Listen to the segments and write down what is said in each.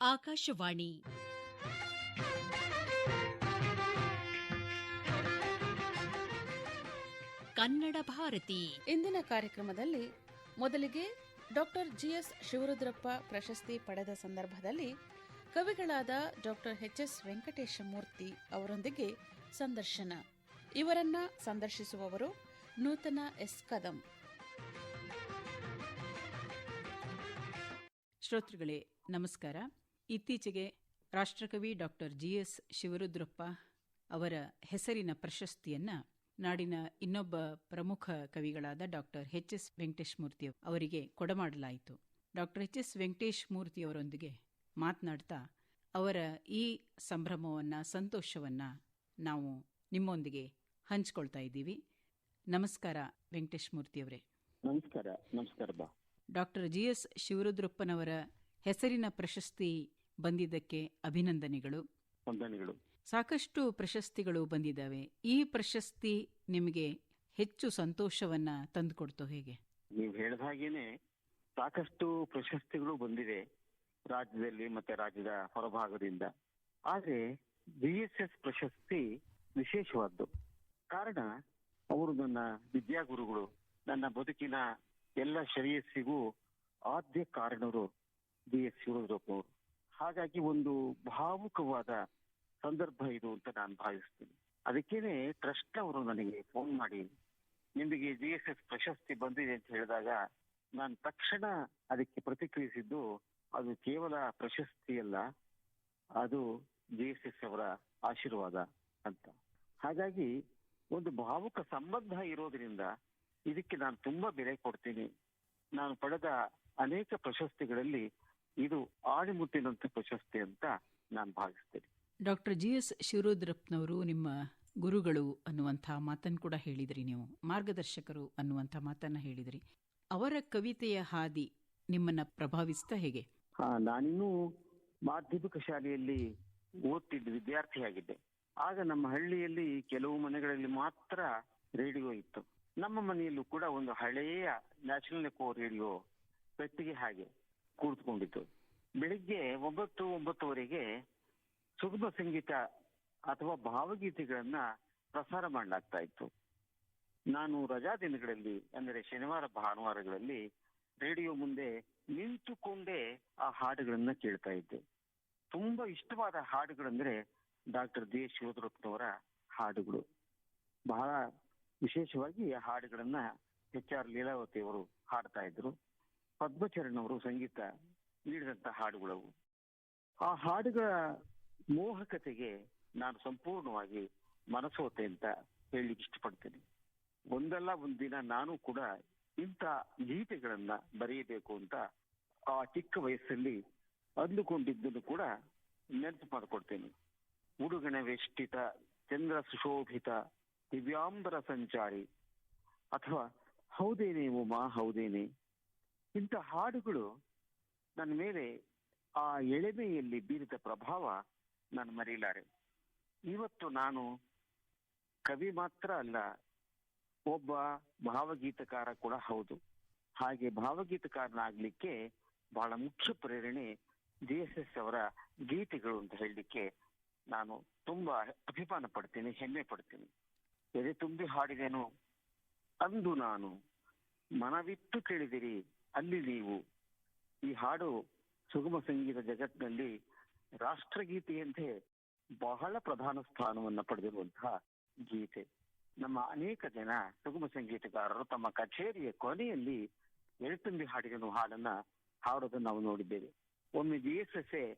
ಆಕಾಶವಾಣಿ. ಕನ್ನಡ ಭಾರತಿ. ಇಂದಿನ ಕಾರ್ಯಕ್ರಮದಲ್ಲಿ ಮೊದಲಿಗೆ ಡಾಕ್ಟರ್ ಜಿಎಸ್ ಶಿವರುದ್ರಪ್ಪ ಪ್ರಶಸ್ತಿ ಪಡೆದ ಸಂದರ್ಭದಲ್ಲಿ ಕವಿಗಳಾದ ಡಾಕ್ಟರ್ ಎಚ್ ಎಸ್ ವೆಂಕಟೇಶಮೂರ್ತಿ ಅವರೊಂದಿಗೆ ಸಂದರ್ಶನ. ಇವರನ್ನ ಸಂದರ್ಶಿಸುವವರು ನೂತನ ಎಸ್ ಕದಂ. ಶ್ರೋತೃಗಳೇ ನಮಸ್ಕಾರ. ಇತ್ತೀಚೆಗೆ ರಾಷ್ಟ್ರಕವಿ ಡಾಕ್ಟರ್ ಜಿಎಸ್ ಶಿವರುದ್ರಪ್ಪ ಅವರ ಹೆಸರಿನ ಪ್ರಶಸ್ತಿಯನ್ನ ನಾಡಿನ ಇನ್ನೊಬ್ಬ ಪ್ರಮುಖ ಕವಿಗಳಾದ doctor H S Venkatesh Murthy ಅವರಿಗೆ ಕೊಡಮಾಡಲಾಯಿತು. Doctor H S Venkatesh Murthy ಅವರೊಂದಿಗೆ ಮಾತನಾಡ್ತಾ ಅವರ ಈ ಸಂಭ್ರಮವನ್ನ ಸಂತೋಷವನ್ನ ನಾವು ನಿಮ್ಮೊಂದಿಗೆ ಹಂಚಿಕೊಳ್ತಾ ಇದ್ದೀವಿ. ನಮಸ್ಕಾರ ವೆಂಕಟೇಶ್ ಮೂರ್ತಿಯವರೇ ನಮಸ್ಕಾರ ನಮಸ್ಕಾರ ಡಾಕ್ಟರ್ ಜಿ ಎಸ್ ಶಿವರುದ್ರಪ್ಪನವರ ಹೆಸರಿನ ಪ್ರಶಸ್ತಿ ಬಂದಿದ್ದಕ್ಕೆ ಅಭಿನಂದನೆಗಳು. ವಂದನೆಗಳು. ಸಾಕಷ್ಟು ಪ್ರಶಸ್ತಿಗಳು ಬಂದಿದ್ದಾವೆ. ಈ ಪ್ರಶಸ್ತಿ ನಿಮಗೆ ಹೆಚ್ಚು ಸಂತೋಷವನ್ನ ತಂದುಕೊಡ್ತು ಹೇಗೆ? ನೀವು ಹೇಳಿದ ಹಾಗೇನೆ ಸಾಕಷ್ಟು ಪ್ರಶಸ್ತಿಗಳು ಬಂದಿವೆ ರಾಜ್ಯದಲ್ಲಿ ಮತ್ತೆ ರಾಜ್ಯದ ಹೊರಭಾಗದಿಂದ. ಆದ್ರೆ ಬಿ ಎಸ್ ಎಸ್ ಪ್ರಶಸ್ತಿ ವಿಶೇಷವಾದ್ದು. ಕಾರಣ ಅವರು ನನ್ನ ವಿದ್ಯಾಗುರುಗಳು ನನ್ನ ಬದುಕಿನ ಎಲ್ಲ ಶ್ರೇಯಸ್ಸಿಗೂ ಆದ್ಯ ಕಾರಣರು ಬಿ ಎಸ್ ಶಿವರುದ್ರಪ್ಪನವರು ಹಾಗಾಗಿ ಒಂದು ಭಾವುಕವಾದ ಸಂದರ್ಭ ಇದು ಅಂತ ನಾನು ಭಾವಿಸ್ತೀನಿ. ಅದಕ್ಕೇನೆ ಟ್ರಸ್ಟ್ ಅವರು ನನಗೆ ಫೋನ್ ಮಾಡಿ ನಿಮಗೆ ಜಿ ಎಸ್ ಎಸ್ ಪ್ರಶಸ್ತಿ ಬಂದಿದೆ ಅಂತ ಹೇಳಿದಾಗ ನಾನು ತಕ್ಷಣ ಅದಕ್ಕೆ ಪ್ರತಿಕ್ರಿಯಿಸಿದ್ದು, ಅದು ಕೇವಲ ಪ್ರಶಸ್ತಿ ಅಲ್ಲ, ಅದು ಜಿ ಎಸ್ ಎಸ್ ಅವರ ಆಶೀರ್ವಾದ ಅಂತ. ಹಾಗಾಗಿ ಒಂದು ಭಾವುಕ ಸಂಬಂಧ ಇರೋದ್ರಿಂದ ಇದಕ್ಕೆ ನಾನು ತುಂಬಾ ಬೆಲೆ ಕೊಡ್ತೀನಿ. ನಾನು ಪಡೆದ ಅನೇಕ ಪ್ರಶಸ್ತಿಗಳಲ್ಲಿ ಇದು ಆಣಿಮುತ್ತಿನಂತ ಪ್ರಶಸ್ತಿ ಅಂತ ನಾನು ಭಾವಿಸ್ತೇನೆ. ಡಾಕ್ಟರ್ ಜಿ ಎಸ್ ಶಿವರುದ್ರಪ್ಪನವರು ನಿಮ್ಮ ಗುರುಗಳು ಅನ್ನುವಂಥ ಮಾತನ್ನು ಕೂಡ ಹೇಳಿದ್ರಿ ನೀವು. ಮಾರ್ಗದರ್ಶಕರು ಅನ್ನುವಂಥ ಮಾತನ್ನ ಹೇಳಿದ್ರಿ. ಅವರ ಕವಿತೆಯ ಹಾದಿ ನಿಮ್ಮನ್ನ ಪ್ರಭಾವಿಸ್ತಾ ಹೇಗೆ? ಹಾ ನಾನಿನ್ನೂ ಮಾಧ್ಯಮಿಕ ಶಾಲೆಯಲ್ಲಿ ಓದ್ತಿದ್ದ ವಿದ್ಯಾರ್ಥಿಯಾಗಿದ್ದೆ. ಆಗ ನಮ್ಮ ಹಳ್ಳಿಯಲ್ಲಿ ಕೆಲವು ಮನೆಗಳಲ್ಲಿ ಮಾತ್ರ ರೇಡಿಯೋ ಇತ್ತು. ನಮ್ಮ ಮನೆಯಲ್ಲೂ ಕೂಡ ಒಂದು ಹಳೆಯ ನ್ಯಾಷನಲ್ ಕೋರ್ ರೇಡಿಯೋ ಪೆಟ್ಟಿಗೆ ಹಾಗೆ. ಕೂತ್ಕೊಂಡಿತ್ತು ಬೆಳಿಗ್ಗೆ ಒಂಬತ್ತು, ಒಂಬತ್ತುವರೆಗೆ ಸುಗಮ ಸಂಗೀತ ಅಥವಾ ಭಾವಗೀತೆಗಳನ್ನ ಪ್ರಸಾರ ಮಾಡಲಾಗ್ತಾ ಇತ್ತು. ನಾನು ರಜಾ ದಿನಗಳಲ್ಲಿ, ಅಂದರೆ ಶನಿವಾರ, ಭಾನುವಾರಗಳಲ್ಲಿ ರೇಡಿಯೋ ಮುಂದೆ ನಿಂತುಕೊಂಡೇ ಆ ಹಾಡುಗಳನ್ನ ಕೇಳ್ತಾ ಇದ್ದೆ. ತುಂಬಾ ಇಷ್ಟವಾದ ಹಾಡುಗಳಂದ್ರೆ ಡಾಕ್ಟರ್ ದಿ ಶಿವದ್ರಪ್ಪನವರ ಹಾಡುಗಳು. ಬಹಳ ವಿಶೇಷವಾಗಿ ಆ ಹಾಡುಗಳನ್ನ ಎಚ್ ಆರ್ ಲೀಲಾವತಿ ಅವರು ಹಾಡ್ತಾ ಇದ್ರು. ಪದ್ಮಚರಣ್ ಅವರು ಸಂಗೀತ ನೀಡಿದಂತ ಹಾಡುಗಳವು ಆ ಹಾಡುಗಳ ಮೋಹಕತೆಗೆ ನಾನು ಸಂಪೂರ್ಣವಾಗಿ ಮನಸೋತೆ ಅಂತ ಹೇಳಲಿಕ್ಕೆ ಇಷ್ಟಪಡ್ತೇನೆ. ಒಂದಲ್ಲ ಒಂದಿನ ನಾನು ಕೂಡ ಇಂಥ ಗೀತೆಗಳನ್ನ ಬರೆಯಬೇಕು ಅಂತ ಆ ಚಿಕ್ಕ ವಯಸ್ಸಲ್ಲಿ ಅಂದುಕೊಂಡಿದ್ದನ್ನು ಕೂಡ ನೆನಪು ಮಾಡಿಕೊಡ್ತೇನೆ. ಉಡುಗಣ ವೆಷ್ಟಿತ ಚಂದ್ರ ಸುಶೋಭಿತ, ದಿವ್ಯಾಂಬರ ಸಂಚಾರಿ ಅಥವಾ ಹೌದೇನೆ ಉಮಾ ಹೌದೇನೆ ಇಂಥ ಹಾಡುಗಳು ನನ್ನ ಮೇಲೆ ಆ ಎಳೆಮೆಯಲ್ಲಿ ಬೀರಿದ ಪ್ರಭಾವ ನಾನು ಮರೆಯಲಾರೆ. ಇವತ್ತು ನಾನು ಕವಿ ಮಾತ್ರ ಅಲ್ಲ, ಒಬ್ಬ ಭಾವಗೀತಕಾರ ಕೂಡ ಹೌದು. ಹಾಗೆ ಭಾವಗೀತಕಾರನಾಗ್ಲಿಕ್ಕೆ ಬಹಳ ಮುಖ್ಯ ಪ್ರೇರಣೆ ಜಿ ಎಸ್ ಎಸ್ ಅವರ ಗೀತೆಗಳು ಅಂತ ಹೇಳಲಿಕ್ಕೆ ನಾನು ತುಂಬಾ ಅಭಿಮಾನ ಪಡ್ತೀನಿ, ಹೆಮ್ಮೆ ಪಡ್ತೀನಿ. ಎದೆ ತುಂಬಿ ಹಾಡಿದೆನು ಅಂದು ನಾನು ಮನವಿತ್ತು ಕೇಳಿದಿರಿ ಅಲ್ಲಿ ನೀವು ಈ ಹಾಡು ಸುಗಮ ಸಂಗೀತ ಜಗತ್ನಲ್ಲಿ ರಾಷ್ಟ್ರಗೀತೆಯಂತೆ ಬಹಳ ಪ್ರಧಾನ ಸ್ಥಾನವನ್ನು ಪಡೆದಿರುವಂತಹ ಗೀತೆ. ನಮ್ಮ ಅನೇಕ ಜನ ಸುಗಮ ಸಂಗೀತಗಾರರು ತಮ್ಮ ಕಚೇರಿಯ ಕೊನೆಯಲ್ಲಿ ಎಳತುಂಬಿ ಹಾಡಿನ ಹಾಡನ್ನ ಹಾಡೋದನ್ನ ನಾವು ನೋಡಿದ್ದೇವೆ. ಒಮ್ಮೆ ಜಿ ಎಸ್ ಎಸ್ ಎ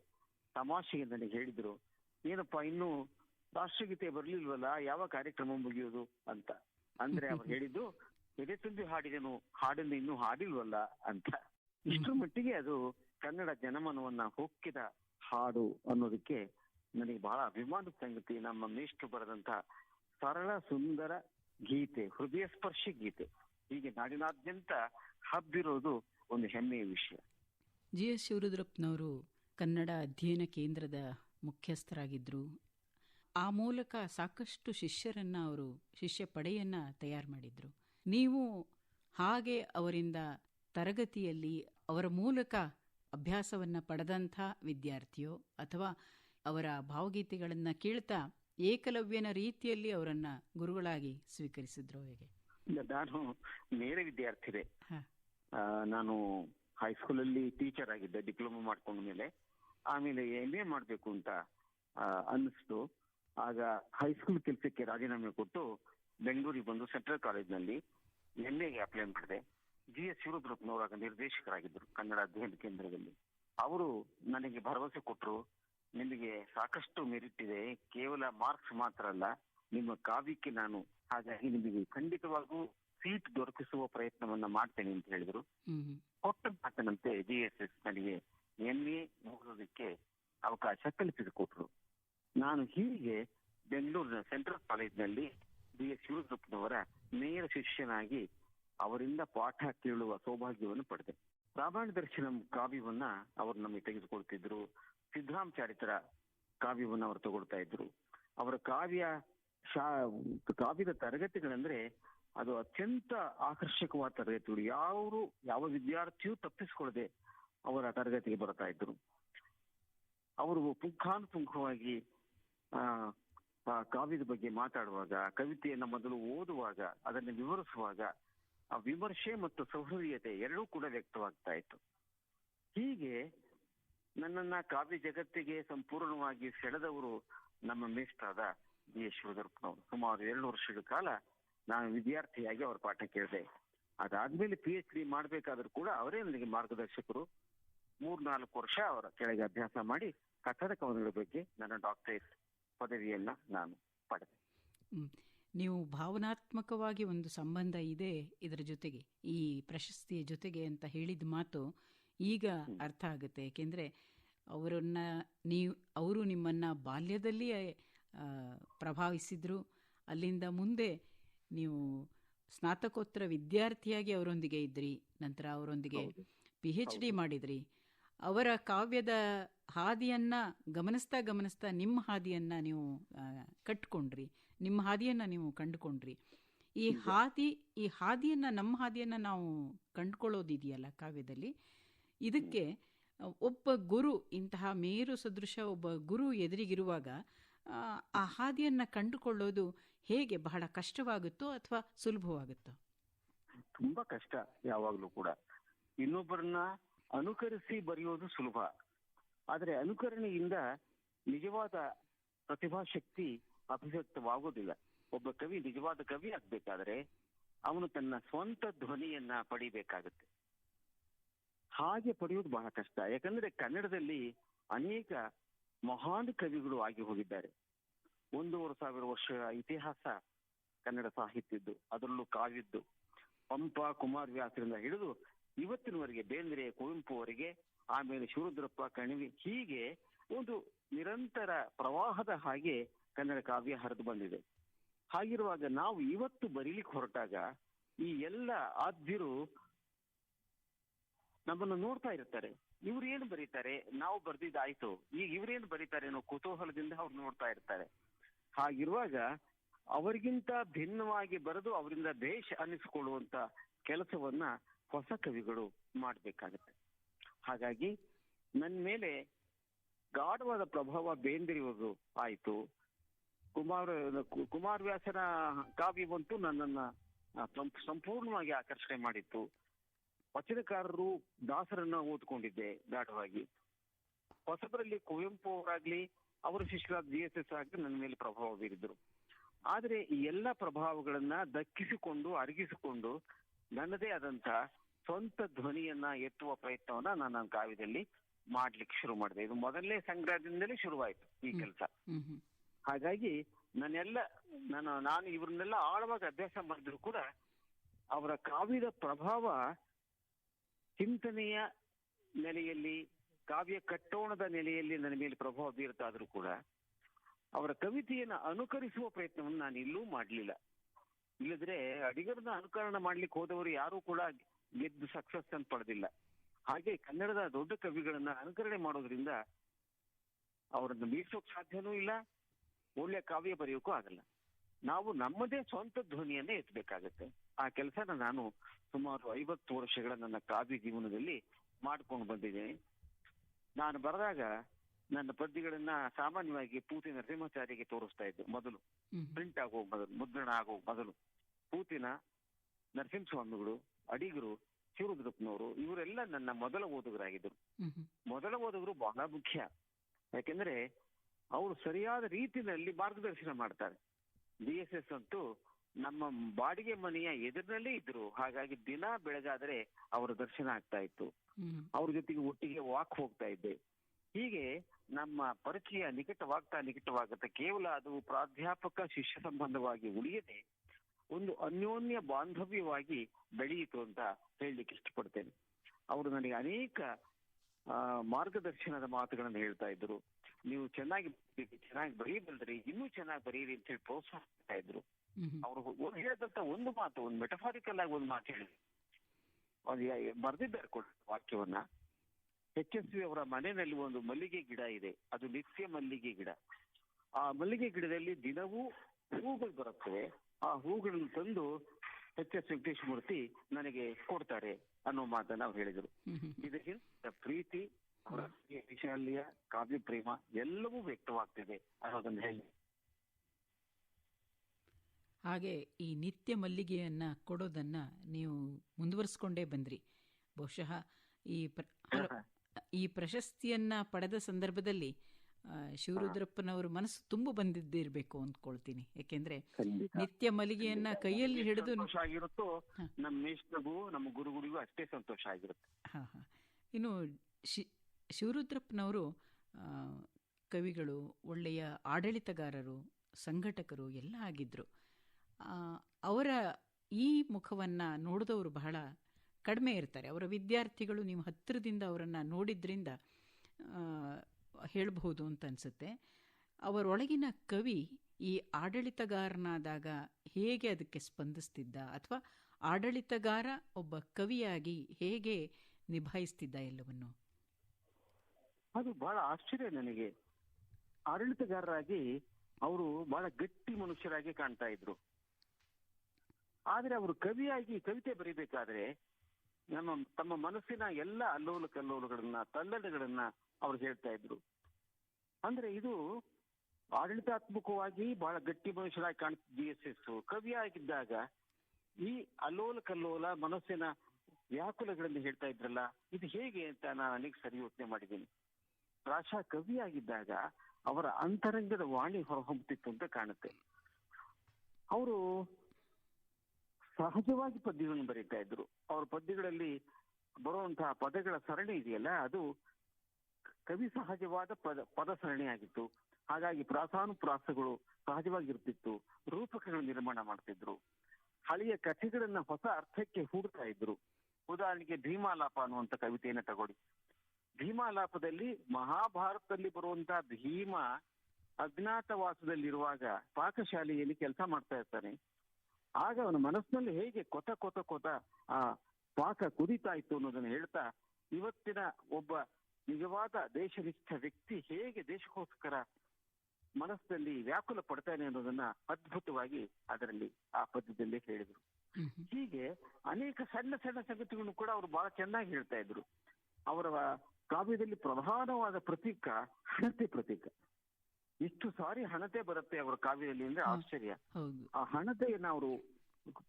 ತಮಾಷೆಗೆ ನನಗೆ ಹೇಳಿದ್ರು, ಏನಪ್ಪಾ, ಇನ್ನು ರಾಷ್ಟ್ರಗೀತೆ ಬರ್ಲಿಲ್ವಲ್ಲ? ಯಾವ ಕಾರ್ಯಕ್ರಮ ಮುಗಿಯೋದು? ಅಂತ. ಅಂದ್ರೆ ಅವ್ರು ಹೇಳಿದ್ದು ಎದೆ ತುಂಬಿ ಹಾಡಿದೆನು ಹಾಡನ್ನು ಇನ್ನೂ ಹಾಡಿಲ್ವಲ್ಲ ಅಂತ. ಇಷ್ಟು ಮಟ್ಟಿಗೆ ಅದು ಕನ್ನಡ ಜನಮನವನ್ನ ಹೊಕ್ಕಿದ ಹಾಡು ಅನ್ನೋದಕ್ಕೆ ನನಗೆ ಬಹಳ ಅಭಿಮಾನದ ಸಂಗತಿ. ನಮ್ಮ ಮೇಷ್ಟ್ರು ಬರೆದಂತ ಸರಳ ಸುಂದರ ಗೀತೆ ಹೃದಯ ಸ್ಪರ್ಶಿ ಗೀತೆ. ಹೀಗೆ ನಾಡಿನಾದ್ಯಂತ ಹಬ್ಬಿರೋದು ಒಂದು ಹೆಮ್ಮೆಯ ವಿಷಯ. ಜಿ ಎಸ್ ಶಿವರುದ್ರಪ್ಪನವರು ಕನ್ನಡ ಅಧ್ಯಯನ ಕೇಂದ್ರದ ಮುಖ್ಯಸ್ಥರಾಗಿದ್ದರು ಆ ಮೂಲಕ ಸಾಕಷ್ಟು ಶಿಷ್ಯರನ್ನ ಅವರು ಶಿಷ್ಯ ಪಡೆಯನ್ನ ತಯಾರು ಮಾಡಿದ್ರು. ನೀವು ಹಾಗೆ ಅವರಿಂದ ತರಗತಿಯಲ್ಲಿ ಅವರ ಮೂಲಕ ಅಭ್ಯಾಸವನ್ನ ಪಡೆದಂಥ ವಿದ್ಯಾರ್ಥಿಯೋ ಅಥವಾ ಅವರ ಭಾವಗೀತೆಗಳನ್ನು ಕೇಳ್ತಾ ಏಕಲವ್ಯನ ರೀತಿಯಲ್ಲಿ ಅವರನ್ನ ಗುರುಗಳಾಗಿ ಸ್ವೀಕರಿಸಿದ್ರು ಹೇಗೆ? ನಾನು ನೇರ. ಆ, ನಾನು ಹೈಸ್ಕೂಲಲ್ಲಿ ಟೀಚರ್ ಆಗಿದ್ದೆ ಡಿಪ್ಲೊಮಾ ಮಾಡ್ಕೊಂಡ ಮೇಲೆ. ಆಮೇಲೆ ಎಂ ಎ ಮಾಡಬೇಕು ಅಂತ ಅನ್ನಿಸ್ತು. ಆಗ ಹೈಸ್ಕೂಲ್ ಕೆಲಸಕ್ಕೆ ರಾಜೀನಾಮೆ ಕೊಟ್ಟು ಬೆಂಗಳೂರಿಗೆ ಬಂದು ಸೆಂಟ್ರಲ್ ಕಾಲೇಜ್ನಲ್ಲಿ ಎಂ ಎಗೆ ಅಪ್ಲೈ ಮಾಡಿದೆ. ಜಿ ಎಸ್ ಶಿವರುದ್ರಪ್ಪನವರಾಗ ನಿರ್ದೇಶಕರಾಗಿದ್ದರು ಕನ್ನಡ ಅಧ್ಯಯನ ಕೇಂದ್ರದಲ್ಲಿ. ಅವರು ನನಗೆ ಭರವಸೆ ಕೊಟ್ಟರು ನಿಮಗೆ ಸಾಕಷ್ಟು ಮೆರಿಟ್ ಇದೆ ಕೇವಲ ಮಾರ್ಕ್ಸ್ ಮಾತ್ರ ಅಲ್ಲ ನಿಮ್ಮ ಕಾವ್ಯಕ್ಕೆ ನಾನು ಹಾಗಾಗಿ ನಿಮಗೆ ಖಂಡಿತವಾಗೂ ಸೀಟ್ ದೊರಕಿಸುವ ಪ್ರಯತ್ನವನ್ನ ಮಾಡ್ತೇನೆ ಅಂತ ಹೇಳಿದ್ರು. ಕೊಟ್ಟ ಮಾತನಂತೆ ಜಿ ಎಸ್ ಎಸ್ ನನಗೆ ಎಂ ಎ ಮುಗಿಸೋದಕ್ಕೆ ಅವಕಾಶ ಕಲ್ಪಿಸಿಕೊಟ್ರು. ನಾನು ಹೀಗೆ ಬೆಂಗಳೂರಿನ ಸೆಂಟ್ರಲ್ ಕಾಲೇಜ್ನಲ್ಲಿ ಬಿ ಎಸ್ ಶಿವರುದ್ರಪ್ಪನವರ ನೇರ ಶಿಷ್ಯನಾಗಿ ಅವರಿಂದ ಪಾಠ ಕೇಳುವ ಸೌಭಾಗ್ಯವನ್ನು ಪಡೆದೆ. ರಾಮಾಯಣ ದರ್ಶನಂ ಕಾವ್ಯವನ್ನ ಅವರು ನಮಗೆ ತೆಗೆದುಕೊಳ್ತಿದ್ರು ಸಿದ್ಧಾಮ್ ಚಾರಿತ್ರ ಕಾವ್ಯವನ್ನ ಅವರು ತಗೊಳ್ತಾ ಇದ್ರು. ಅವರ ಕಾವ್ಯ ಶಾ, ಕಾವ್ಯದ ತರಗತಿಗಳಂದ್ರೆ ಅದು ಅತ್ಯಂತ ಆಕರ್ಷಕವಾದ ತರಗತಿಗಳು ಯಾರು ಯಾವ ವಿದ್ಯಾರ್ಥಿಯೂ ತಪ್ಪಿಸಿಕೊಳ್ಳದೆ ಅವರ ತರಗತಿಗೆ ಬರ್ತಾ ಇದ್ರು. ಅವರು ಪುಂಖಾನುಪುಂಖವಾಗಿ, ಆ ಕಾವ್ಯದ ಬಗ್ಗೆ ಮಾತಾಡುವಾಗ, ಕವಿತೆಯನ್ನ ಮೊದಲು ಓದುವಾಗ, ಅದನ್ನು ವಿವರಿಸುವಾಗ ಆ ವಿಮರ್ಶೆ ಮತ್ತು ಸೌಹೃದಯತೆ ಎರಡೂ ಕೂಡ ವ್ಯಕ್ತವಾಗ್ತಾ ಇತ್ತು. ಹೀಗೆ ನನ್ನನ್ನ ಕಾವ್ಯ ಜಗತ್ತಿಗೆ ಸಂಪೂರ್ಣವಾಗಿ ಸೆಳೆದವರು ನಮ್ಮ ಮೇಷ್ಟ್ರಾದ ಬಿ ಎಸ್ ಶಿವದರ್ಪನವರು. ಸುಮಾರು ಎರಡು ವರ್ಷಗಳ ಕಾಲ ನಾನು ವಿದ್ಯಾರ್ಥಿಯಾಗಿ ಅವರ ಪಾಠ ಕೇಳಿದೆ. ಅದಾದ್ಮೇಲೆ ಪಿ ಎಚ್ ಡಿ ಮಾಡ್ಬೇಕಾದ್ರೂ ಕೂಡ ಅವರೇ ನನಗೆ ಮಾರ್ಗದರ್ಶಕರು. ಮೂರ್ನಾಲ್ಕು ವರ್ಷ ಅವರ ಕೆಳಗೆ ಅಭ್ಯಾಸ ಮಾಡಿ ಕಥನ ಕವನಗಳ ಬಗ್ಗೆ ನನ್ನ ಡಾಕ್ಟರೇಟ್ ಪದವಿಯನ್ನ ನಾನು ಪಡೆದೆ. ನೀವು ಭಾವನಾತ್ಮಕವಾಗಿ ಒಂದು ಸಂಬಂಧ ಇದೆ ಇದರ ಜೊತೆಗೆ ಈ ಪ್ರಶಸ್ತಿಯ ಜೊತೆಗೆ ಅಂತ ಹೇಳಿದ ಮಾತು ಈಗ ಅರ್ಥ ಆಗುತ್ತೆ. ಯಾಕೆಂದ್ರೆ ಅವರನ್ನ ನೀವು ಅವರು ನಿಮ್ಮನ್ನ ಬಾಲ್ಯದಲ್ಲಿಯೇ ಪ್ರಭಾವಿಸಿದ್ರು. ಅಲ್ಲಿಂದ ಮುಂದೆ ನೀವು ಸ್ನಾತಕೋತ್ತರ ವಿದ್ಯಾರ್ಥಿಯಾಗಿ ಅವರೊಂದಿಗೆ ಇದ್ರಿ ನಂತರ ಅವರೊಂದಿಗೆ. ಪಿ ಎಚ್ ಡಿ ಮಾಡಿದ್ರಿ. ಅವರ ಕಾವ್ಯದ ಹಾದಿಯನ್ನ ಗಮನಿಸ್ತಾ ಗಮನಿಸ್ತಾ ನಿಮ್ಮ ಹಾದಿಯನ್ನ ನೀವು ಕಟ್ಕೊಂಡ್ರಿ. ನಿಮ್ಮ ಹಾದಿಯನ್ನ ನೀವು ಕಂಡುಕೊಂಡ್ರಿ. ಈ ಹಾದಿ ಈ ಹಾದಿಯನ್ನ ನಮ್ಮ ಹಾದಿಯನ್ನ ನಾವು ಕಂಡುಕೊಳ್ಳೋದಿದೆಯಲ್ಲ ಕಾವ್ಯದಲ್ಲಿ. ಇದಕ್ಕೆ ಒಬ್ಬ ಗುರು ಇಂತಹ ಮೇರು ಸದೃಶ ಒಬ್ಬ ಗುರು ಎದುರಿಗಿರುವಾಗ ಆ, ಆ ಹಾದಿಯನ್ನ ಕಂಡುಕೊಳ್ಳೋದು ಹೇಗೆ? ಬಹಳ ಕಷ್ಟವಾಗುತ್ತೋ ಅಥವಾ ಸುಲಭವಾಗುತ್ತೋ? ತುಂಬಾ ಕಷ್ಟ ಯಾವಾಗ್ಲೂ ಕೂಡ. ಇನ್ನೊಬ್ಬರನ್ನ ಅನುಕರಿಸಿ ಬರೆಯೋದು ಸುಲಭ. ಆದರೆ ಅನುಕರಣೆಯಿಂದ ನಿಜವಾದ ಪ್ರತಿಭಾಶಕ್ತಿ ಅಭಿವ್ಯಕ್ತವಾಗೋದಿಲ್ಲ. ಒಬ್ಬ ಕವಿ ನಿಜವಾದ ಕವಿ ಆಗ್ಬೇಕಾದ್ರೆ ಅವನು ತನ್ನ ಸ್ವಂತ ಧ್ವನಿಯನ್ನ ಪಡಿಬೇಕಾಗುತ್ತೆ. ಹಾಗೆ ಪಡೆಯೋದು ಬಹಳ ಕಷ್ಟ. ಯಾಕಂದ್ರೆ ಕನ್ನಡದಲ್ಲಿ ಅನೇಕ ಮಹಾನ್ ಕವಿಗಳು ಆಗಿ ಹೋಗಿದ್ದಾರೆ. ಒಂದೂವರೆ ಸಾವಿರ ವರ್ಷ ಇತಿಹಾಸ ಕನ್ನಡ ಸಾಹಿತ್ಯದ್ದು, ಅದರಲ್ಲೂ ಕಾವ್ಯದ್ದು. ಪಂಪ ಕುಮಾರವ್ಯಾಸರಿಂದ ಹಿಡಿದು ಇವತ್ತಿನವರೆಗೆ ಬೇಂದ್ರೆ ಕುವೆಂಪು ಅವರಿಗೆ, ಆಮೇಲೆ ಶಿವರುದ್ರಪ್ಪ ಕಣಿವೆ, ಹೀಗೆ ಒಂದು ನಿರಂತರ ಪ್ರವಾಹದ ಹಾಗೆ ಕನ್ನಡ ಕಾವ್ಯ ಹರಿದು ಬಂದಿದೆ. ಹಾಗಿರುವಾಗ ನಾವು ಇವತ್ತು ಬರೀಲಿಕ್ಕೆ ಹೊರಟಾಗ ಈ ಎಲ್ಲ ಆದ್ಯರು ನಮ್ಮನ್ನು ನೋಡ್ತಾ ಇರ್ತಾರೆ. ಇವ್ರು ಏನು ಬರೀತಾರೆ? ನಾವು ಬರ್ದಿದ್ದಾಯ್ತು. ಈಗ ಇವ್ರೇನು ಬರೀತಾರೆ ಅನ್ನೋ ಕುತೂಹಲದಿಂದ ಅವ್ರು ನೋಡ್ತಾ ಇರ್ತಾರೆ. ಹಾಗಿರುವಾಗ ಅವರಿಗಿಂತ ಭಿನ್ನವಾಗಿ ಬರೆದು ಅವರಿಂದ ದೇಶ ಅನ್ನಿಸಿಕೊಳ್ಳುವಂತ ಕೆಲಸವನ್ನ ಹೊಸ ಕವಿಗಳು ಮಾಡಬೇಕಾಗತ್ತೆ. ಹಾಗಾಗಿ ನನ್ನ ಮೇಲೆ ಗಾಢವಾದ ಪ್ರಭಾವ ಬೇಂದಿರುವುದು ಆಯಿತು. ಕುಮಾರ ಕುಮಾರ ಕುಮಾರವ್ಯಾಸನ ಕಾವ್ಯವಂತೂ ನನ್ನನ್ನ ಸಂಪೂರ್ಣವಾಗಿ ಆಕರ್ಷಣೆ ಮಾಡಿತ್ತು. ವಚನಕಾರರು ದಾಸರನ್ನ ಓದ್ಕೊಂಡಿದ್ದೆ ಗಾಢವಾಗಿ. ಹೊಸಬರಲ್ಲಿ ಕುವೆಂಪು ಅವರಾಗ್ಲಿ, ಅವರ ಶಿಷ್ಯರಾದ ಜಿ ಎಸ್ ಎಸ್ ಆಗಲಿ ನನ್ನ ಮೇಲೆ ಪ್ರಭಾವ ಬೀರಿದ್ರು. ಆದ್ರೆ ಈ ಎಲ್ಲ ಪ್ರಭಾವಗಳನ್ನ ದಕ್ಕಿಸಿಕೊಂಡು ಅರಗಿಸಿಕೊಂಡು ನನ್ನದೇ ಆದಂತ ಸ್ವಂತ ಧ್ವನಿಯನ್ನ ಎತ್ತುವ ಪ್ರಯತ್ನವನ್ನ ನಾನು ನನ್ನ ಕಾವ್ಯದಲ್ಲಿ ಮಾಡ್ಲಿಕ್ಕೆ ಶುರು ಮಾಡಿದೆ. ಇದು ಮೊದಲನೇ ಸಂಗ್ರಹದಿಂದಲೇ ಶುರುವಾಯ್ತು ಈ ಕೆಲಸ. ಹಾಗಾಗಿ ನನ್ನೆಲ್ಲ ನಾನು ನಾನು ಇವ್ರನ್ನೆಲ್ಲ ಆಳವಾಗಿ ಅಭ್ಯಾಸ ಮಾಡಿದ್ರು ಕೂಡ ಅವರ ಕಾವ್ಯದ ಪ್ರಭಾವ ಚಿಂತನೆಯ ನೆಲೆಯಲ್ಲಿ ಕಾವ್ಯ ಕಟ್ಟೋಣದ ನೆಲೆಯಲ್ಲಿ ನನ್ನ ಮೇಲೆ ಪ್ರಭಾವ ಬೀರ್ತಾದ್ರೂ ಕೂಡ ಅವರ ಕವಿತೆಯನ್ನ ಅನುಕರಿಸುವ ಪ್ರಯತ್ನವನ್ನು ನಾನು ಇಲ್ಲೂ ಮಾಡಲಿಲ್ಲ. ಇಲ್ಲದ್ರೆ ಅಡಿಗರನ್ನ ಅನುಕರಣ ಮಾಡ್ಲಿಕ್ಕೆ ಹೋದವರು ಯಾರೂ ಕೂಡ ಗೆದ್ದು ಸಕ್ಸಸ್ ಅಂತ ಪಡೆದಿಲ್ಲ. ಹಾಗೆ ಕನ್ನಡದ ದೊಡ್ಡ ಕವಿಗಳನ್ನ ಅನುಕರಣೆ ಮಾಡೋದ್ರಿಂದ ಅವರನ್ನು ಮೀರ್ಸೋಕ್ ಸಾಧ್ಯನೂ ಇಲ್ಲ, ಒಳ್ಳೆ ಕಾವ್ಯ ಬರೆಯೋಕ್ಕೂ ಆಗಲ್ಲ. ನಾವು ನಮ್ಮದೇ ಸ್ವಂತ ಧ್ವನಿಯನ್ನೇ ಎತ್ತಬೇಕಾಗತ್ತೆ. ಆ ಕೆಲಸನ ನಾನು ಸುಮಾರು ಐವತ್ತು ವರ್ಷಗಳ ನನ್ನ ಕಾವ್ಯ ಜೀವನದಲ್ಲಿ ಮಾಡ್ಕೊಂಡು ಬಂದಿದ್ದೇನೆ. ನಾನು ಬರೆದಾಗ ನನ್ನ ಪದ್ಯಗಳನ್ನ ಸಾಮಾನ್ಯವಾಗಿ ಪೂತಿ ನರಸಿಂಹಾಚಾರ್ಯಗೆ ತೋರಿಸ್ತಾ ಇದ್ದೆ ಮೊದಲು. ಪ್ರಿಂಟ್ ಆಗೋ ಮೊದಲು ಮುದ್ರಣ ಆಗೋ ಮೊದಲು. ಪೂತಿನ ನರಸಿಂಹಸ್ವಾಮಿಗಳು ಅಡಿಗರು ಶಿವರುದ್ರಪ್ಪನವರು ಇವರೆಲ್ಲ ನನ್ನ ಮೊದಲ ಓದುಗರಾಗಿದ್ದರು. ಮೊದಲ ಓದುಗರು ಬಹಳ ಮುಖ್ಯ. ಯಾಕೆಂದ್ರೆ ಅವರು ಸರಿಯಾದ ರೀತಿಯಲ್ಲಿ ಮಾರ್ಗದರ್ಶನ ಮಾಡ್ತಾರೆ. ಬಿ ಎಸ್ ಎಸ್ ಅಂತೂ ನಮ್ಮ ಬಾಡಿಗೆ ಮನೆಯ ಎದುರಿನಲ್ಲೇ ಇದ್ರು. ಹಾಗಾಗಿ ದಿನ ಬೆಳಗಾದ್ರೆ ಅವರ ದರ್ಶನ ಆಗ್ತಾ ಇತ್ತು. ಅವ್ರ ಜೊತೆಗೆ ಒಟ್ಟಿಗೆ ವಾಕ್ ಹೋಗ್ತಾ ಇದ್ದೆ. ಹೀಗೆ ನಮ್ಮ ಪರಿಚಯ ನಿಕಟವಾಗ್ತಾ ನಿಕಟವಾಗುತ್ತೆ ಕೇವಲ ಅದು ಪ್ರಾಧ್ಯಾಪಕ ಶಿಷ್ಯ ಸಂಬಂಧವಾಗಿ ಉಳಿಯದೆ ಒಂದು ಅನ್ಯೋನ್ಯ ಬಾಂಧವ್ಯವಾಗಿ ಬೆಳೆಯಿತು ಅಂತ ಹೇಳಲಿಕ್ಕೆ ಇಷ್ಟಪಡ್ತೇನೆ. ಅವರು ನನಗೆ ಅನೇಕ ಮಾರ್ಗದರ್ಶನದ ಮಾತುಗಳನ್ನು ಹೇಳ್ತಾ ಇದ್ರು ನೀವು ಚೆನ್ನಾಗಿ ಚೆನ್ನಾಗಿ ಬರೀಬಲ್ರಿ ಇನ್ನೂ ಚೆನ್ನಾಗಿ ಬರೀರಿ ಅಂತ ಹೇಳಿ ಪ್ರೋತ್ಸಾಹ ಮಾಡ್ತಾ ಇದ್ರು. ಅವರು ಹೇಳಿದಂತ ಒಂದು ಮಾತು ಒಂದು ಮೆಟಫಾರಿಕಲ್ ಆಗಿ ಒಂದು ಮಾತು ಹೇಳಿ. ಬರ್ದಿದ್ದಾರೆ ಕೂಡ ವಾಕ್ಯವನ್ನ. ಎಚ್ ಎಸ್ ವಿ ಅವರ ಮನೆಯಲ್ಲಿ ಒಂದು ಮಲ್ಲಿಗೆ ಗಿಡ ಇದೆ. ಅದು ನಿತ್ಯ ಮಲ್ಲಿಗೆ ಗಿಡ. ಆ ಮಲ್ಲಿಗೆ ಗಿಡದಲ್ಲಿ ದಿನವೂ ಹೂಗಳು ಬರುತ್ತವೆ. ಆ ಹೂಗಳನ್ನು ತಂದು ಎಚ್ ಎಸ್ ವೆಂಕಟೇಶ್ ಮೂರ್ತಿ ನನಗೆ ಕೊಡ್ತಾರೆ ಅನ್ನೋ ಮಾತನ್ನ ಅವ್ರು ಹೇಳಿದರು. ಇದಕ್ಕಿಂತ ಪ್ರೀತಿ ಅವರ ವಿಶಾಲ್ಯ ಕಾವ್ಯ ಪ್ರೇಮ ಎಲ್ಲವೂ ವ್ಯಕ್ತವಾಗ್ತಿದೆ ಅನ್ನೋದನ್ನ ಹೇಳಿ. ಹಾಗೆ ಈ ನಿತ್ಯ ಮಲ್ಲಿಗೆಯನ್ನ ಕೊಡೋದನ್ನ ನೀವು ಮುಂದುವರಿಸ್ಕೊಂಡೇ ಬಂದ್ರಿ. ಬಹುಶಃ ಈ ಈ ಪ್ರಶಸ್ತಿಯನ್ನ ಪಡೆದ ಸಂದರ್ಭದಲ್ಲಿ ಶಿವರುದ್ರಪ್ಪನವರು ಮನಸ್ಸು ತುಂಬ ಬಂದಿದ್ದಿರ್ಬೇಕು ಅಂದ್ಕೊಳ್ತೀನಿ. ಯಾಕೆಂದ್ರೆ. ನಿತ್ಯ ಮಲಿಗೆಯನ್ನ ಕೈಯಲ್ಲಿ ಹಿಡಿದು ಸಂತೋಷ ಆಗಿರುತ್ತೋ ನಮ್ಮ ನಮ್ಮ ಗುರುಗಳಿಗೂ ಅಷ್ಟೇ ಸಂತೋಷ ಆಗಿರುತ್ತೆ. ಹಾ ಹಾ. ಇನ್ನು ಶಿ ಶಿವರುದ್ರಪ್ಪನವರು ಕವಿಗಳು ಒಳ್ಳೆಯ ಆಡಳಿತಗಾರರು ಸಂಘಟಕರು ಎಲ್ಲ ಆಗಿದ್ರು. ಅವರ ಈ ಮುಖವನ್ನ ನೋಡಿದವರು ಬಹಳ ಕಡಿಮೆ ಇರ್ತಾರೆ. ಅವರ ವಿದ್ಯಾರ್ಥಿಗಳು ನೀವು ಹತ್ತಿರದಿಂದ ಅವರನ್ನು ನೋಡಿದ್ರಿಂದ ಹೇಳಬಹುದು ಅಂತ ಅನಿಸುತ್ತೆ. ಅವರೊಳಗಿನ ಕವಿ ಈ ಆಡಳಿತಗಾರನಾದಾಗ ಹೇಗೆ ಅದಕ್ಕೆ ಸ್ಪಂದಿಸ್ತಿದ್ದ ಅಥವಾ ಆಡಳಿತಗಾರ ಒಬ್ಬ ಕವಿಯಾಗಿ ಹೇಗೆ ನಿಭಾಯಿಸ್ತಿದ್ದ ಎಲ್ಲವನ್ನು? ಅದು ಬಹಳ ಆಶ್ಚರ್ಯ ನನಗೆ. ಆಡಳಿತಗಾರರಾಗಿ ಅವರು ಬಹಳ ಗಟ್ಟಿ ಮನುಷ್ಯರಾಗಿ ಕಾಣ್ತಾ ಇದ್ರು. ಆದ್ರೆ ಅವರು ಕವಿಯಾಗಿ ಕವಿತೆ ಬರೀಬೇಕಾದ್ರೆ ನಮ್ಮ, ತಮ್ಮ ಮನಸ್ಸಿನ ಎಲ್ಲ ಅಲ್ಲೋಲು ಕಲ್ಲೋಲುಗಳನ್ನ ತಲ್ಲಡಗಳನ್ನ ಅವ್ರು ಹೇಳ್ತಾ ಇದ್ರು. ಅಂದ್ರೆ ಇದು ಆಡಳಿತಾತ್ಮಕವಾಗಿ ಬಹಳ ಗಟ್ಟಿ ಮನುಷ್ಯರಾಗಿ ಕಾಣ್ತಿದ್ದ ಬಿ ಎಸ್ ಎಸ್ ಕವಿಯಾಗಿದ್ದಾಗ ಈ ಅಲ್ಲೋಲ ಕಲ್ಲೋಲ ಮನಸ್ಸಿನ ವ್ಯಾಕುಲಗಳನ್ನು ಹೇಳ್ತಾ ಇದ್ರಲ್ಲ, ಇದು ಹೇಗೆ ಅಂತ ನಾನು ಅನೇಕ ಸರಿ ಯೋಚನೆ ಮಾಡಿದ್ದೀನಿ. ರಾಶಾ ಕವಿಯಾಗಿದ್ದಾಗ ಅವರ ಅಂತರಂಗದ ವಾಣಿ ಹೊರಹೊಮ್ಮುತ್ತಿತ್ತು ಅಂತ ಕಾಣುತ್ತೆ. ಅವರು ಸಹಜವಾಗಿ ಪದ್ಯಗಳನ್ನು ಬರೀತಾ ಇದ್ರು. ಅವ್ರ ಪದ್ಯಗಳಲ್ಲಿ ಬರುವಂತಹ ಪದಗಳ ಸರಣಿ ಇದೆಯಲ್ಲ, ಅದು ಕವಿ ಸಹಜವಾದ ಪದ ಪದ ಸರಣಿ ಆಗಿತ್ತು. ಹಾಗಾಗಿ ಪ್ರಾಸಾನುಪ್ರಾಸಗಳು ಸಹಜವಾಗಿರ್ತಿತ್ತು. ರೂಪಕಗಳು ನಿರ್ಮಾಣ ಮಾಡ್ತಿದ್ರು. ಹಳೆಯ ಕಥೆಗಳನ್ನ ಹೊಸ ಅರ್ಥಕ್ಕೆ ಹೂಡ್ತಾ ಇದ್ರು. ಉದಾಹರಣೆಗೆ ಭೀಮಾಲಾಪ ಅನ್ನುವಂತ ಕವಿತೆಯನ್ನ ತಗೊಳ್ಳಿ. ಭೀಮಾಲಾಪದಲ್ಲಿ ಮಹಾಭಾರತದಲ್ಲಿ ಬರುವಂತಹ ಭೀಮ ಅಜ್ಞಾತವಾಸದಲ್ಲಿರುವಾಗ ಪಾಕಶಾಲೆಯಲ್ಲಿ ಕೆಲಸ ಮಾಡ್ತಾ ಇರ್ತಾನೆ. ಆಗ ಅವನ ಮನಸ್ಸಿನಲ್ಲಿ ಹೇಗೆ ಕೊತ ಕೊತ ಕೊತ ಆ ಪಾಕ ಕುದಿತಾ ಇತ್ತು ಅನ್ನೋದನ್ನ ಹೇಳ್ತಾ ಇವತ್ತಿನ ಒಬ್ಬ ನಿಜವಾದ ದೇಶನಿಷ್ಠ ವ್ಯಕ್ತಿ ಹೇಗೆ ದೇಶಕ್ಕೋಸ್ಕರ ಮನಸ್ಸಿನಲ್ಲಿ ವ್ಯಾಕುಲ ಪಡ್ತಾನೆ ಅನ್ನೋದನ್ನ ಅದ್ಭುತವಾಗಿ ಅದರಲ್ಲಿ ಆ ಪದ್ಯದಲ್ಲಿ ಹೇಳಿದ್ರು. ಹೀಗೆ ಅನೇಕ ಸಣ್ಣ ಸಣ್ಣ ಸಂಗತಿಗಳನ್ನು ಕೂಡ ಅವರು ಬಹಳ ಚೆನ್ನಾಗಿ ಹೇಳ್ತಾ ಇದ್ರು. ಅವರ ಕಾವ್ಯದಲ್ಲಿ ಪ್ರಧಾನವಾದ ಪ್ರತೀಕ ಹಣತೆ ಪ್ರತೀಕ. ಎಷ್ಟು ಸಾರಿ ಹಣತೆ ಬರುತ್ತೆ ಅವರ ಕಾವ್ಯದಲ್ಲಿ ಅಂದ್ರೆ ಆಶ್ಚರ್ಯ. ಆ ಹಣತೆಯನ್ನ ಅವರು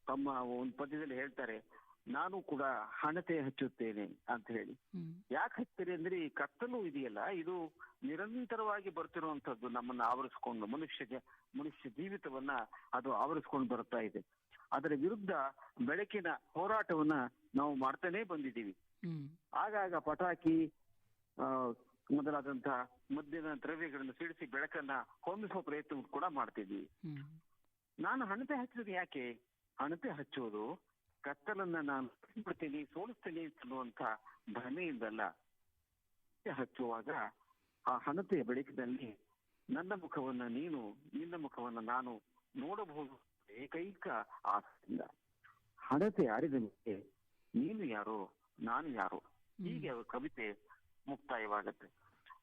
ತಮ್ಮ ಒಂದು ಪದ್ಯದಲ್ಲಿ ಹೇಳ್ತಾರೆ ನಾನು ಕೂಡ ಹಣತೆ ಹಚ್ಚುತ್ತೇನೆ ಅಂತ ಹೇಳಿ. ಯಾಕೆ ಹಚ್ತೀರಿ ಅಂದ್ರೆ ಈ ಕತ್ತಲು ಇದೆಯಲ್ಲ ಇದು ನಿರಂತರವಾಗಿ ಬರ್ತಿರುವಂತದ್ದು ನಮ್ಮನ್ನ ಆವರಿಸ್ಕೊಂಡು ಮನುಷ್ಯ ಮನುಷ್ಯ ಜೀವಿತವನ್ನ ಅದು ಆವರಿಸ್ಕೊಂಡು ಬರ್ತಾ ಇದೆ. ಅದರ ವಿರುದ್ಧ ಬೆಳಕಿನ ಹೋರಾಟವನ್ನ ನಾವು ಮಾಡ್ತಾನೆ ಬಂದಿದ್ದೀವಿ. ಆಗಾಗ ಪಟಾಕಿ ಆ, ಮೊದಲಾದಂತಹ ಮದ್ಯದ ದ್ರವ್ಯಗಳನ್ನು ಸಿಡಿಸಿ ಬೆಳಕನ್ನ ಹೊಮ್ಮಿಸುವ ಪ್ರಯತ್ನ ಕೂಡ ಮಾಡ್ತಿದ್ವಿ ನಾನು ಹಣತೆ ಹಚ್ಚೋದು ಯಾಕೆ? ಹಣತೆ ಹಚ್ಚೋದು ಕತ್ತಲನ್ನ ನಾನು ಬಿಡ್ತೀನಿ ಸೋಲಿಸ್ತೀನಿ ಅನ್ನುವಂತ ಭ್ರಮೆಯಿಂದಲ್ಲ. ಹಚ್ಚುವಾಗ ಆ ಹಣತೆಯ ಬೆಳಕಿನಲ್ಲಿ ನನ್ನ ಮುಖವನ್ನ ನೀನು ನಿನ್ನ ಮುಖವನ್ನ ನಾನು ನೋಡಬಹುದು ಏಕೈಕ ಆಸೆಯಿಂದ. ಹಣತೆ ಅರಿದ ಮೇಲೆ ನೀನು ಯಾರೋ ನಾನು ಯಾರೋ? ಹೀಗೆ ಅವರ ಕವಿತೆ ಮುಕ್ತಾಯವಾಗತ್ತೆ.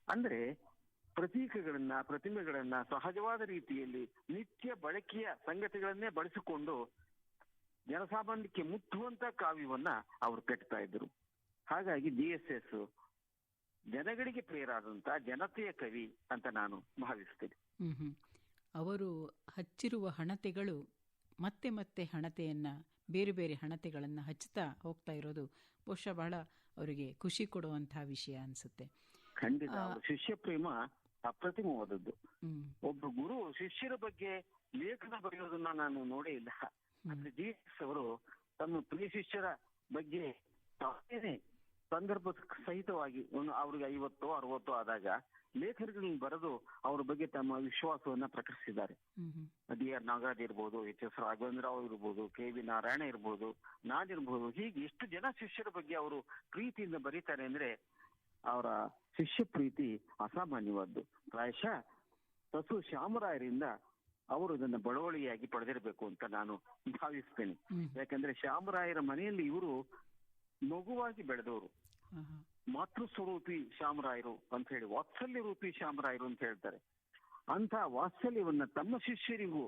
ಅಂದ್ರೆ ಪ್ರತೀಕಗಳನ್ನ, ಪ್ರತಿಮೆಗಳನ್ನ ಸಹಜವಾದ ರೀತಿಯಲ್ಲಿ ನಿತ್ಯ ಬಳಕೆಯ ಸಂಗತಿಗಳನ್ನೇ ಬಳಸಿಕೊಂಡು ಜನಸಾಮಾನ್ಯಕ್ಕೆ ಮುಟ್ಟುವಂತ ಕಾವ್ಯವನ್ನ ಅವರು ಕಟ್ತಾ ಇದ್ರು. ಹಾಗಾಗಿ ಬಿ ಎಸ್ ಎಸ್ ಜನಗಳಿಗೆ ಪ್ರೇರಾದಂತ ಜನತೆಯ ಕವಿ ಅಂತ ನಾನು ಭಾವಿಸ್ತೇನೆ. ಅವರು ಹಚ್ಚಿರುವ ಹಣತೆಗಳು ಮತ್ತೆ ಮತ್ತೆ ಹಣತೆಯನ್ನ, ಬೇರೆ ಬೇರೆ ಹಣತೆಗಳನ್ನು ಹಚ್ಚುತ್ತಾ ಹೋಗ್ತಾ ಇರೋದು ಬಹುಶಃ ಬಹಳ ಅವರಿಗೆ ಖುಷಿ ಕೊಡುವಂತಹ ವಿಷಯ ಅನ್ಸುತ್ತೆ. ಖಂಡಿತ. ಶಿಷ್ಯ ಪ್ರೇಮ ಅಪ್ರತಿಮವಾದದ್ದು ಒಬ್ಬ ಗುರು ಶಿಷ್ಯರ ಬಗ್ಗೆ ಲೇಖನ ಬರೆಯೋದನ್ನ ನಾನು ನೋಡೇ ಇಲ್ಲ. ಆದ್ರೆ ಜೀಸಸ್ ಅವರು ತಮ್ಮ ಪ್ರಿಯ ಶಿಷ್ಯರ ಬಗ್ಗೆ ತಾವೇನೆ ಸಂದರ್ಭ ಸಹಿತವಾಗಿ ಒಂದು ಅವ್ರಿಗೆ ಐವತ್ತೋ ಅರವತ್ತೋ ಆದಾಗ ಲೇಖನಗಳನ್ನು ಬರೆದು ಅವ್ರ ಬಗ್ಗೆ ತಮ್ಮ ವಿಶ್ವಾಸವನ್ನ ಪ್ರಕಟಿಸಿದ್ದಾರೆ. ಡಿ ಆರ್ ನಾಗರಾಜ್ ಇರ್ಬೋದು ಎಚ್ ಎಸ್ ರಾಘವೇಂದ್ರ ರಾವ್ ಇರ್ಬೋದು ಕೆ ವಿ ನಾರಾಯಣ ಇರ್ಬೋದು ನಾನಿರ್ಬೋದು ಹೀಗೆ ಎಷ್ಟು ಜನ ಶಿಷ್ಯರ ಬಗ್ಗೆ ಅವರು ಪ್ರೀತಿಯಿಂದ ಬರೀತಾರೆ ಅಂದ್ರೆ ಅವರ ಶಿಷ್ಯ ಪ್ರೀತಿ ಅಸಾಮಾನ್ಯವಾದ್ದು. ಪ್ರಾಯಶಃ ಸಸು ಶ್ಯಾಮರಾಯರಿಂದ ಅವರು ಇದನ್ನ ಬಳವಳಿಯಾಗಿ ಪಡೆದಿರಬೇಕು ಅಂತ ನಾನು ಭಾವಿಸ್ತೇನೆ. ಯಾಕಂದ್ರೆ ಶ್ಯಾಮರಾಯರ ಮನೆಯಲ್ಲಿ ಇವರು ಮಗುವಾಗಿ ಬೆಳೆದವರು. ಮಾತೃ ಸ್ವರೂಪಿ ಶ್ಯಾಮರಾಯರು ಅಂತ ಹೇಳಿ ವಾತ್ಸಲ್ಯ ರೂಪಿ ಶ್ಯಾಮರಾಯರು ಅಂತ ಹೇಳ್ತಾರೆ. ಅಂತ ವಾತ್ಸಲ್ಯವನ್ನ ತಮ್ಮ ಶಿಷ್ಯರಿಗೂ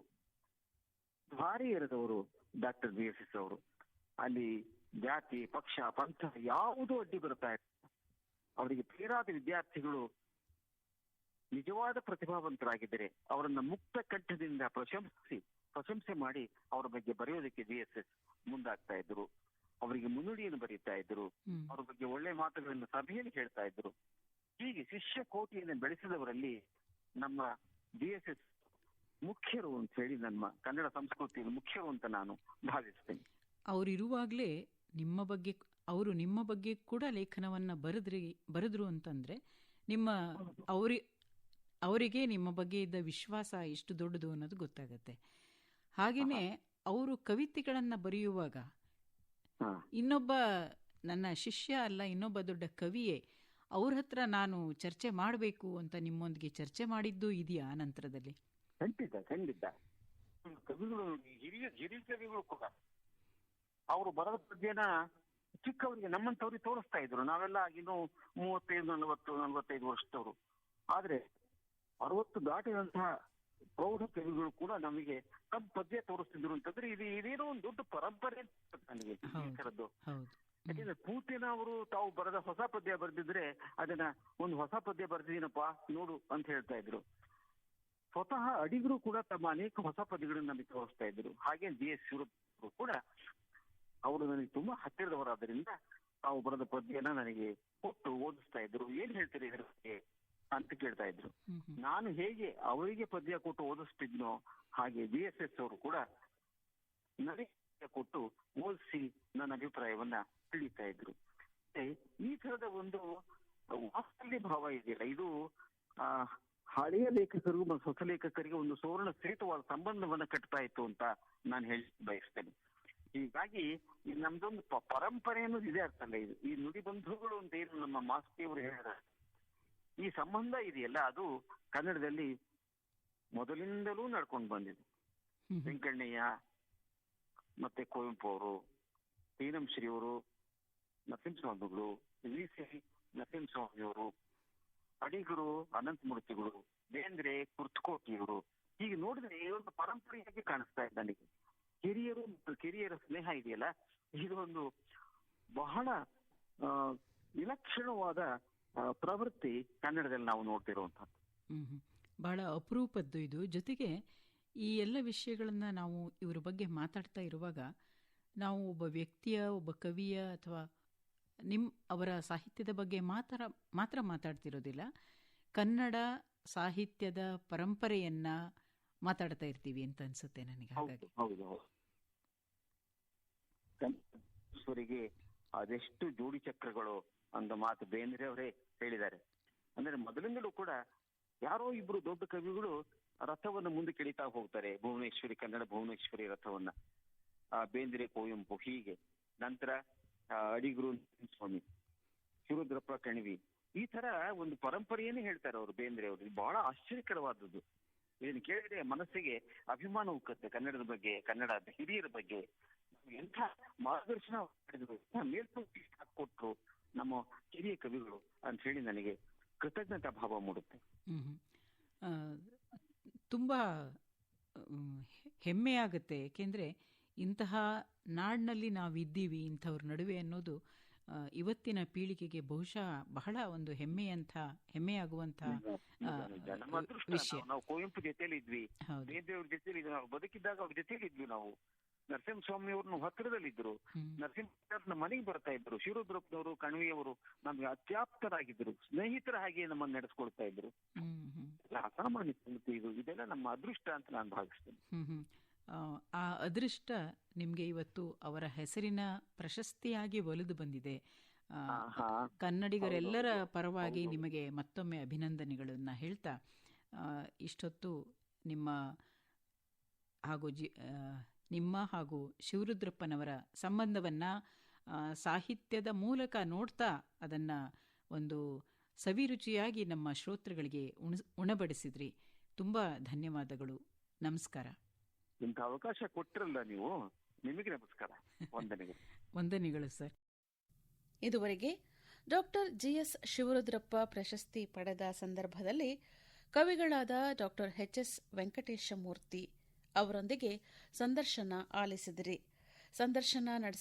ಭಾರಿ ಇರದವರು ಡಾಕ್ಟರ್ ಬಿ ಎಸ್ ಎಸ್ ಅವರು. ಅಲ್ಲಿ ಜಾತಿ ಪಕ್ಷ ಪಂಥ ಯಾವುದೂ ಅಡ್ಡಿ ಬರ್ತಾ ಇಲ್ಲ ಅವರಿಗೆ ಪ್ರಿಯರಾದ ವಿದ್ಯಾರ್ಥಿಗಳು ನಿಜವಾದ ಪ್ರತಿಭಾವಂತರಾಗಿದ್ದರೆ ಅವರನ್ನ ಮುಕ್ತ ಕಂಠದಿಂದ ಪ್ರಶಂಸಿಸಿ ಪ್ರಶಂಸೆ ಮಾಡಿ ಅವರ ಬಗ್ಗೆ ಬರೆಯೋದಕ್ಕೆ ಬಿ ಎಸ್ ಎಸ್ ಮುಂದಾಗ್ತಾ ಇದ್ರು ಅವರಿಗೆ ಮುನ್ನುಡಿಯನ್ನು ಬರೀತಾ ಇದ್ರು ಅವರ ಬಗ್ಗೆ ಒಳ್ಳೆ ಮಾತುಗಳನ್ನು ಸಭೆಯಲ್ಲಿ ಹೇಳ್ತಾ ಇದ್ರು ಹೀಗೆ ಶಿಷ್ಯ ಕೋಟಿಯನ್ನು ಬೆಳೆಸಿದವರಲ್ಲಿ ನಮ್ಮ ಬಿ ಎಸ್ ಎಸ್ ಮುಖ್ಯರು ಅಂತ ಹೇಳಿ ನಮ್ಮ ಕನ್ನಡ ಸಂಸ್ಕೃತಿಯ ಮುಖ್ಯರು ಅಂತ ನಾನು ಭಾವಿಸ್ತೇನೆ. ಅವರಿರುವಾಗಲೇ ನಿಮ್ಮ ಬಗ್ಗೆ ಅವರು ನಿಮ್ಮ ಬಗ್ಗೆ ಕೂಡ ಲೇಖನವನ್ನು ಬರೆದ್ರಿ ಬರೆದ್ರು ಅಂತಂದ್ರೆ ನಿಮ್ಮ ಅವರಿ ಅವರಿಗೆ ನಿಮ್ಮ ಬಗ್ಗೆ ಇದ್ದ ವಿಶ್ವಾಸ ಎಷ್ಟು ದೊಡ್ಡದು ಅನ್ನೋದು ಗೊತ್ತಾಗುತ್ತೆ. ಹಾಗೆಯೇ ಅವರು ಕವಿತೆಗಳನ್ನು ಬರೆಯುವಾಗ ಇನ್ನೊಬ್ಬ ನನ್ನ ಶಿಷ್ಯ ಅಲ್ಲ ಇನ್ನೊಬ್ಬ ದೊಡ್ಡ ಕವಿಯೇ ಅವ್ರ ಹತ್ರ ನಾನು ಚರ್ಚೆ ಮಾಡಬೇಕು ಅಂತ ನಿಮ್ಮೊಂದಿಗೆ ಚರ್ಚೆ ಮಾಡಿದ್ದು ಇದೆಯಾ ನಂತರದಲ್ಲಿ ಖಂಡಿತ ಖಂಡಿತ. ಕವಿಗಳು ಹಿರಿಯ ಹಿರಿಯ ಕವಿಗಳು ಕೂಡ. ಅವರು ಬರೆದ ಪದ್ಯನ ಚಿಕ್ಕವರಿಗೆ ನಮ್ಮಂತವ್ರಿಗೆ ತೋರಿಸ್ತಾ ಇದ್ರು. ನಾವೆಲ್ಲ ಇನ್ನು ಮೂವತ್ತೈದು ನಲವತ್ತು ನಲವತ್ತೈದು ವರ್ಷದವರು. ಆದ್ರೆ ಅರವತ್ತು ದಾಟಿದಂತಹ ಪ್ರೌಢ ಕವಿಗಳು ಕೂಡ ನಮಗೆ ತಮ್ಮ ಪದ್ಯ ತೋರಿಸ್ತಿದ್ರು ಅಂತಂದ್ರೆ ಇದು ಇದೇನೋ ಒಂದು ದೊಡ್ಡ ಪರಂಪರೆ ನನಗೆ. ಥರದ್ದು. ಹೌದು. ಯಾಕಂದ್ರೆ ಪೂತಿನ ಅವರು ತಾವು ಬರೆದ ಹೊಸ ಪದ್ಯ ಬರೆದಿದ್ರೆ ಅದನ್ನ ಒಂದು ಹೊಸ ಪದ್ಯ ಬರೆದಿದ್ದೀನಪ್ಪ ನೋಡು ಅಂತ ಹೇಳ್ತಾ ಇದ್ರು. ಸ್ವತಃ ಅಡಿಗರು ಕೂಡ ತಮ್ಮ ಅನೇಕ ಹೊಸ ಪದ್ಯಗಳನ್ನು ನಮಗೆ ತೋರಿಸ್ತಾ ಇದ್ರು. ಹಾಗೆ ಜಿ ಎಸ್ ಕೂಡ ಅವರು ನನಗೆ ತುಂಬಾ ಹತ್ತಿರದವರಾದ್ರಿಂದ ತಾವು ಬರೆದ ಪದ್ಯನ ನನಗೆ ಕೊಟ್ಟು ಓದಿಸ್ತಾ ಇದ್ರು. ಏನ್ ಹೇಳ್ತೀರಿ ಇದ್ರ ಬಗ್ಗೆ ಅಂತ ಕೇಳ್ತಾ ಇದ್ರು. ನಾನು ಹೇಗೆ ಅವರಿಗೆ ಪದ್ಯ ಕೊಟ್ಟು ಓದಿಸ್ತಿದ್ನೋ ಹಾಗೆ ಬಿ ಎಸ್ ಎಸ್ ಅವರು ಕೂಡ ನನಗೆ ಕೊಟ್ಟು ಓದಿಸಿ ನನ್ನ ಅಭಿಪ್ರಾಯವನ್ನ ತಿಳಿತಾ ಇದ್ರು. ಈ ತರದ ಒಂದು ವಾತ್ಸಲ್ಯ ಭಾವ ಇದೆಯಲ್ಲ ಇದು ಆ ಹಳೆಯ ಲೇಖಕರು ಮತ್ತು ಹೊಸ ಲೇಖಕರಿಗೆ ಒಂದು ಸುವರ್ಣ ಸೇತುವಾದ ಸಂಬಂಧವನ್ನ ಕಟ್ತಾ ಇತ್ತು ಅಂತ ನಾನು ಹೇಳಿ ಬಯಸ್ತೇನೆ. ಹೀಗಾಗಿ ಈ ನಮ್ದೊಂದು ಪರಂಪರೆ ಅನ್ನೋದು ಇದೆ ಅರ್ಥಲ್ಲ ಇದು. ಈ ನುಡಿ ಬಂಧುಗಳು ಅಂತ ಏನು ನಮ್ಮ ಮಾಸ್ತಿಯವರು ಹೇಳಿದ್ದಾರೆ ಈ ಸಂಬಂಧ ಇದೆಯಲ್ಲ ಅದು ಕನ್ನಡದಲ್ಲಿ ಮೊದಲಿಂದಲೂ ನಡ್ಕೊಂಡು ಬಂದಿದೆ. ವೆಂಕಣ್ಣಯ್ಯ ಮತ್ತೆ ಕುವೆಂಪು ಅವರು ಅವರು ನರಸಿಂಹಸ್ವಾಮಿಗಳು ವಿ ಸಿ ನರಸಿಂಹಸ್ವಾಮಿಯವರು ಅಡಿಗರು ಅನಂತಮೂರ್ತಿಗಳು ಬೇಂದ್ರೆ ಕುರ್ತಕೋಟಿಯವರು ಹೀಗೆ ನೋಡಿದ್ರೆ ಒಂದು ಪರಂಪರೆಯಾಗಿ ಕಾಣಿಸ್ತಾ ಇದೆ ನನಗೆ? ಹಿರಿಯರು ಮತ್ತು ಕಿರಿಯರ ಸ್ನೇಹ ಇದೆಯಲ್ಲ? ಇದು ಒಂದು ಬಹಳ ವಿಲಕ್ಷಣವಾದ ಪ್ರವೃತ್ತಿ ಕನ್ನಡದಲ್ಲಿ ನಾವು ನೋಡ್ತಿರುವಂತಹದ್ದು. ಬಹಳ ಅಪರೂಪದ್ದು ಇದು. ಜೊತೆಗೆ ಈ ಎಲ್ಲ ವಿಷಯಗಳನ್ನ ನಾವು ಇವರ ಬಗ್ಗೆ ಮಾತಾಡ್ತಾ ಇರುವಾಗ ನಾವು ಒಬ್ಬ ವ್ಯಕ್ತಿಯ, ಒಬ್ಬ ಕವಿಯ ಅಥವಾ ನಿಮ್, ಅವರ ಸಾಹಿತ್ಯದ ಬಗ್ಗೆ ಮಾತ್ರ ಮಾತ್ರ ಮಾತಾಡ್ತಿರೋದಿಲ್ಲ. ಕನ್ನಡ ಸಾಹಿತ್ಯದ ಪರಂಪರೆಯನ್ನ ಮಾತಾಡ್ತಾ ಇರ್ತೀವಿ ಅಂತ ಅನ್ಸುತ್ತೆ ನನಗೆ ಹಾಗಾಗಿ. ಹೌದು ಅದೆಷ್ಟು ಜೋಡಿ ಚಕ್ರಗಳು ಅಂದ ಮಾತು ಬೇಂದ್ರೆ ಅವರೇ ಹೇಳಿದ್ದಾರೆ. ಅಂದ್ರೆ ಮೊದಲಿಂದಲೂ ಕೂಡ ಯಾರೋ ಇಬ್ರು ದೊಡ್ಡ ಕವಿಗಳು ರಥವನ್ನ ಮುಂದೆ ಕೆಳಿತಾ ಹೋಗ್ತಾರೆ ಭುವನೇಶ್ವರಿ ಕನ್ನಡ ಭುವನೇಶ್ವರಿ ರಥವನ್ನ. ಆ ಬೇಂದ್ರೆ ಕುವೆಂಪು ಹೀಗೆ. ನಂತರ ಅಡಿಗುರು ಅಡಿಗರು ಸ್ವಾಮಿ ಶಿವದ್ರಪ್ಪ ಕಣಿವಿ. ಈ ತರ ಒಂದು ಪರಂಪರೆಯನ್ನೇ ಹೇಳ್ತಾರೆ ಅವರು ಬೇಂದ್ರೆ ಅವರು. ಬಹಳ ಆಶ್ಚರ್ಯಕರವಾದದ್ದು. ಇದನ್ನು ಕೇಳಿದ್ರೆ ಮನಸ್ಸಿಗೆ ಅಭಿಮಾನ ಉಕ್ಕತ್ತೆ ಕನ್ನಡದ ಬಗ್ಗೆ, ಕನ್ನಡ ಹಿರಿಯರ ಬಗ್ಗೆ. ಎಂಥ ಮಾರ್ಗದರ್ಶನ ಮಾಡಿದ್ರು ಮೇಲ್ಪಂಕ್ತಿ ಕೊಟ್ರು ನಮ್ಮ ಹಿರಿಯ ಕವಿಗಳು ಅಂತ ಹೇಳಿ ನನಗೆ ಕೃತಜ್ಞತಾ ಭಾವ ಮೂಡುತ್ತೆ. ತುಂಬಾ ಹೆಮ್ಮೆ ಏಕೆಂದ್ರೆ ಇಂತಹ ನಾಡಿನಲ್ಲಿ ನಾವಿದ್ದೀವಿ ಇಂಥವ್ರ ನಡುವೆ ಅನ್ನೋದು ಇವತ್ತಿನ ಪೀಳಿಗೆಗೆ ಬಹುಶಃ ಬಹಳ ಒಂದು ಹೆಮ್ಮೆಯಂತ ಅದೃಷ್ಟ ವಿಷಯ. ನಾವು- ಕುವೆಂಪು ಜೊತೆಲಿ ಇದ್ವಿ. ಬೇಂದ್ರೆಯವ್ರ ಜೊತೆಲಿ ಇದ್ವಿ. ನಾವು ಬದುಕಿದ್ದಾಗ ಅವ್ರ ಜೊತೆಲಿ ಇದ್ವಿ ನಾವು. ನರಸಿಂಹಸ್ವಾಮಿ ಅವ್ರನ್ನ ಹತ್ತಿರದಲ್ಲಿದ್ರು. ನರಸಿಂಹ ಮನೆಗೆ ಬರ್ತಾ ಇದ್ರು. ಶಿವರುದ್ರಪ್ಪನವರು ಕಣ್ವಿಯವರು ನಮ್ಗೆ ಅತ್ಯಾಪ್ತರಾಗಿದ್ರು. ಸ್ನೇಹಿತರ ಹಾಗೆ ನಮ್ಮನ್ನ ನಡೆಸ್ಕೊಳ್ತಾ ಇದ್ರು. ಅಸಾಮಾನ್ಯ ಸಂಗತಿ ಇದು. ಇದೆಲ್ಲ ನಮ್ಮ ಅದೃಷ್ಟ ಅಂತ ನಾನು ಭಾವಿಸ್ತೇನೆ. ಆ, ಅದೃಷ್ಟ ನಿಮಗೆ ಇವತ್ತು ಅವರ ಹೆಸರಿನ ಪ್ರಶಸ್ತಿಯಾಗಿ ಒಲಿದು ಬಂದಿದೆ. ಕನ್ನಡಿಗರೆಲ್ಲರ ಪರವಾಗಿ ನಿಮಗೆ ಮತ್ತೊಮ್ಮೆ ಅಭಿನಂದನೆಗಳನ್ನು ಹೇಳ್ತಾ ಇಷ್ಟೊತ್ತು ನಿಮ್ಮ ಹಾಗೂ ಜಿ ನಿಮ್ಮ ಹಾಗೂ ಶಿವರುದ್ರಪ್ಪನವರ ಸಂಬಂಧವನ್ನು ಸಾಹಿತ್ಯದ ಮೂಲಕ ನೋಡ್ತಾ ಅದನ್ನು ಒಂದು ಸವಿರುಚಿಯಾಗಿ ನಮ್ಮ ಶ್ರೋತೃಗಳಿಗೆ ಉಣ ಉಣಬಡಿಸಿದ್ರಿ. ತುಂಬ ಧನ್ಯವಾದಗಳು. ನಮಸ್ಕಾರ. ಇಂಥ ಅವಕಾಶ ಕೊಟ್ಟಿರಲ್ಲ ನೀವು ನಿಮಗೆ ನಮಸ್ಕಾರ. ವಂದನೆಗಳು. ವಂದನೆಗಳು ಸರ್. ಇದುವರೆಗೆ ಡಾಕ್ಟರ್ ಜಿಎಸ್ ಶಿವರುದ್ರಪ್ಪ ಪ್ರಶಸ್ತಿ ಪಡೆದ ಸಂದರ್ಭದಲ್ಲಿ ಕವಿಗಳಾದ ಡಾಕ್ಟರ್ ಎಚ್ ಎಸ್ ವೆಂಕಟೇಶಮೂರ್ತಿ ಅವರೊಂದಿಗೆ ಸಂದರ್ಶನ ಆಲಿಸಿದಿರಿ. ಸಂದರ್ಶನ ನಡೆಸಿ